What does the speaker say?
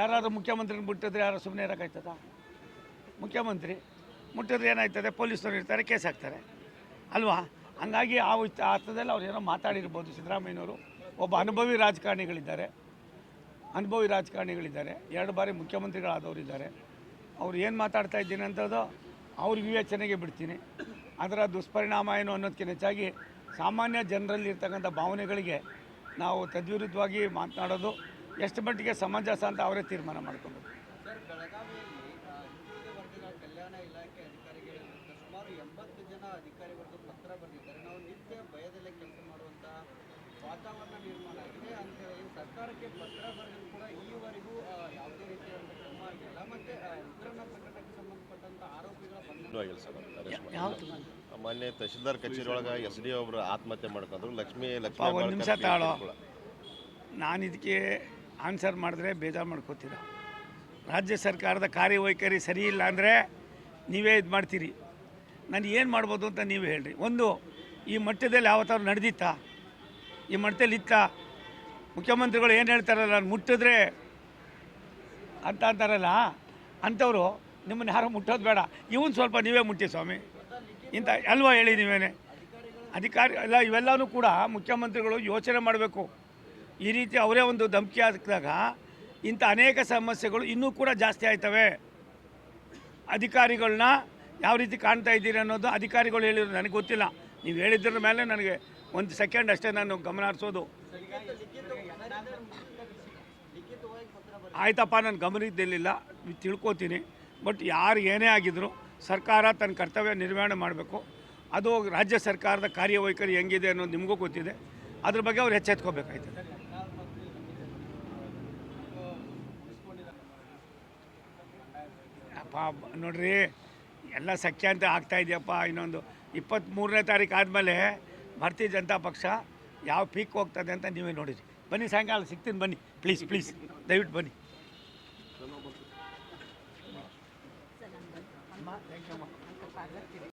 ಯಾರಾದರೂ ಮುಖ್ಯಮಂತ್ರಿನ ಮುಟ್ಟಿದ್ರೆ ಯಾರು ಸುಮ್ಮನೆ ಇರೋಕ್ಕಾಯ್ತದ? ಮುಖ್ಯಮಂತ್ರಿ ಮುಟ್ಟಿದ್ರೆ ಏನಾಯ್ತದೆ? ಪೊಲೀಸರು ಇರ್ತಾರೆ, ಕೇಸ್ ಹಾಕ್ತಾರೆ. ಅಲ್ವಾ? ಹಂಗಾಗಿ ಆ ಅರ್ಥದಲ್ಲಿ ಅವ್ರು ಏನೋ ಮಾತಾಡಿರ್ಬೋದು ಸಿದ್ದರಾಮಯ್ಯನವರು. ಒಬ್ಬ ಅನುಭವಿ ರಾಜಕಾರಣಿಗಳಿದ್ದಾರೆ. ಅನುಭವಿ ರಾಜಕಾರಣಿಗಳಿದ್ದಾರೆ. ಎರಡು ಬಾರಿ ಮುಖ್ಯಮಂತ್ರಿಗಳಾದವರಿದ್ದಾರೆ. ಅವ್ರು ಏನು ಮಾತಾಡ್ತಾ ಇದ್ದೀನಿ ಅಂತದ್ದು ಅವ್ರ ವಿವೇಚನೆಗೆ ಬಿಡ್ತೀನಿ. ಅದರ ದುಷ್ಪರಿಣಾಮ ಏನು ಅನ್ನೋದಕ್ಕಿಂತ ಹೆಚ್ಚಾಗಿ ಸಾಮಾನ್ಯ ಜನರಲ್ಲಿ ಇರ್ತಕ್ಕಂಥ ಭಾವನೆಗಳಿಗೆ ನಾವು ತದ್ವಿರುದ್ಧವಾಗಿ ಮಾತನಾಡೋದು ಎಷ್ಟು ಮಟ್ಟಿಗೆ ಸಮಂಜಸ ಅಂತ ಅವರೇ ತೀರ್ಮಾನ ಮಾಡಿಕೊಂಡ್ರು ಸರ್ ಬೆಳಗಾವಿಯಲ್ಲಿ ಆ, ಹಿಂದುಳಿದ ವರ್ಗಗಳ ಕಲ್ಯಾಣ ಇಲಾಖೆ ಅಧಿಕಾರಿಗಳ ವಿರುದ್ಧ ಸುಮಾರು ಎಂಬತ್ತು ಜನ ಅಧಿಕಾರಿಗಳು ಪತ್ರ ಬರೆದಿದ್ದಾರೆ ನಾವು ನಿತ್ಯ ಭಯದಲ್ಲೇ ಕೆಲಸ ಮಾಡುವಂತಹ ವಾತಾವರಣ ನಿರ್ಮಾಣ ಆಗಿದೆ ಅಂತ ಹೇಳಿ ಸರ್ಕಾರಕ್ಕೆ ಪತ್ರ ಬರೆದರೂ ಕೂಡ ಈವರೆಗೂ ಆ, ಯಾವುದೇ ರೀತಿಯಾದ ಕ್ರಮ ಆಗಿಲ್ಲ ಮತ್ತೆ ಆ, ವಿತರಣಾ ಸಂಬಂಧಪಟ್ಟಂತ ಆರೋಪಿಗಳ ಬಂಧನ ಆಗಿಲ್ಲ ಸರ್ ಅರೆಸ್ಟ್ ಮಾಡಿ. ಮೊನ್ನೆ ತಹಶೀಲ್ದಾರ್ ಕಚೇರಿ ಒಳಗೆ ಎಸ್ ಡಿ ಒಬ್ರು ಆತ್ಮಹತ್ಯೆ ಮಾಡ್ಕೊಂಡ್ರು ಲಕ್ಷ್ಮಿ ಲಕ್ಷ್ಮಿ ಒಂದ್ ನಿಮಿಷ ತಾಳೋ. ಕಿರುಕುಳ. ನಾನು ಇದಕ್ಕೆ ಆನ್ಸರ್ ಮಾಡಿದ್ರೆ ಬೇಜಾರು ಮಾಡ್ಕೋತೀರ. ರಾಜ್ಯ ಸರ್ಕಾರದ ಕಾರ್ಯವೈಖರಿ ಸರಿ ಇಲ್ಲ ಅಂದರೆ ನೀವೇ ಇದು ಮಾಡ್ತೀರಿ. ನಾನು ಏನು ಮಾಡ್ಬೋದು ಅಂತ ನೀವು ಹೇಳ್ರಿ. ಒಂದು, ಈ ಮಟ್ಟದಲ್ಲಿ ಯಾವತ್ತಾದ್ರು ನಡೆದಿತ್ತಾ? ಈ ಮಟ್ಟದಲ್ಲಿ ಇತ್ತ? ಮುಖ್ಯಮಂತ್ರಿಗಳು ಏನು ಹೇಳ್ತಾರಲ್ಲ, ನಾನು ಮುಟ್ಟಿದ್ರೆ ಅಂತ ಅಂತಾರಲ್ಲ, ಅಂಥವ್ರು ನಿಮ್ಮನ್ನು ಯಾರು ಮುಟ್ಟೋದು ಬೇಡ. ಇವನು ಸ್ವಲ್ಪ ನೀವೇ ಮುಟ್ಟಿ ಸ್ವಾಮಿ. ಇಂಥ ಅಲ್ವಾ ಹೇಳಿ ನೀವೇನೆ? ಅಧಿಕಾರಿ ಎಲ್ಲ ಇವೆಲ್ಲವೂ ಕೂಡ ಮುಖ್ಯಮಂತ್ರಿಗಳು ಯೋಚನೆ ಮಾಡಬೇಕು. ಈ ರೀತಿ ಅವರೇ ಒಂದು ಧಮಕಿ ಹಾಕಿದಾಗ ಇಂಥ ಅನೇಕ ಸಮಸ್ಯೆಗಳು ಇನ್ನೂ ಕೂಡ ಜಾಸ್ತಿ ಆಯ್ತವೆ. ಅಧಿಕಾರಿಗಳನ್ನ ಯಾವ ರೀತಿ ಕಾಣ್ತಾ ಇದ್ದೀರಿ ಅನ್ನೋದು ಅಧಿಕಾರಿಗಳು ಹೇಳಿದ್ರು, ನನಗೆ ಗೊತ್ತಿಲ್ಲ. ನೀವು ಹೇಳಿದ್ರ ಮೇಲೆ ನನಗೆ ಒಂದು ಸೆಕೆಂಡ್ ಅಷ್ಟೇ ನಾನು ಗಮನ ಹರಿಸೋದು. ಆಯ್ತಪ್ಪ, ನಾನು ಗಮನದಲ್ಲಿಲ್ಲ ತಿಳ್ಕೊತೀನಿ. ಬಟ್ ಯಾರು ಏನೇ ಆಗಿದ್ರು ಸರ್ಕಾರ ತನ್ನ ಕರ್ತವ್ಯ ನಿರ್ವಹಣೆ ಮಾಡಬೇಕು. ಅದು ರಾಜ್ಯ ಸರ್ಕಾರದ ಕಾರ್ಯವೈಖರಿ ಹೆಂಗಿದೆ ಅನ್ನೋದು ನಿಮಗೂ ಗೊತ್ತಿದೆ. ಅದ್ರ ಬಗ್ಗೆ ಅವ್ರು ಎಚ್ಚೆತ್ಕೋಬೇಕಾಯ್ತದೆ. ಬ- ನೋಡ್ರಿ, ಎಲ್ಲ ಸಖ್ಯ ಅಂತ ಆಗ್ತಾ ಇದೆಯಪ್ಪ, ಇನ್ನೊಂದು ಇಪ್ಪತ್ತ್ಮೂರನೇ ತಾರೀಕು ಆದಮೇಲೆ ಭಾರತೀಯ ಜನತಾ ಪಕ್ಷ ಯಾವ ಪೀಕ್ ಹೋಗ್ತದೆ ಅಂತ ನೀವೇ ನೋಡಿರಿ. ಬನ್ನಿ ಸಾಯಂಕಾಲ, ಸಿಗ್ತೀನಿ, ಬನ್ನಿ ಪ್ಲೀಸ್ ಪ್ಲೀಸ್ ದಯವಿಟ್ಟು ಬನ್ನಿ.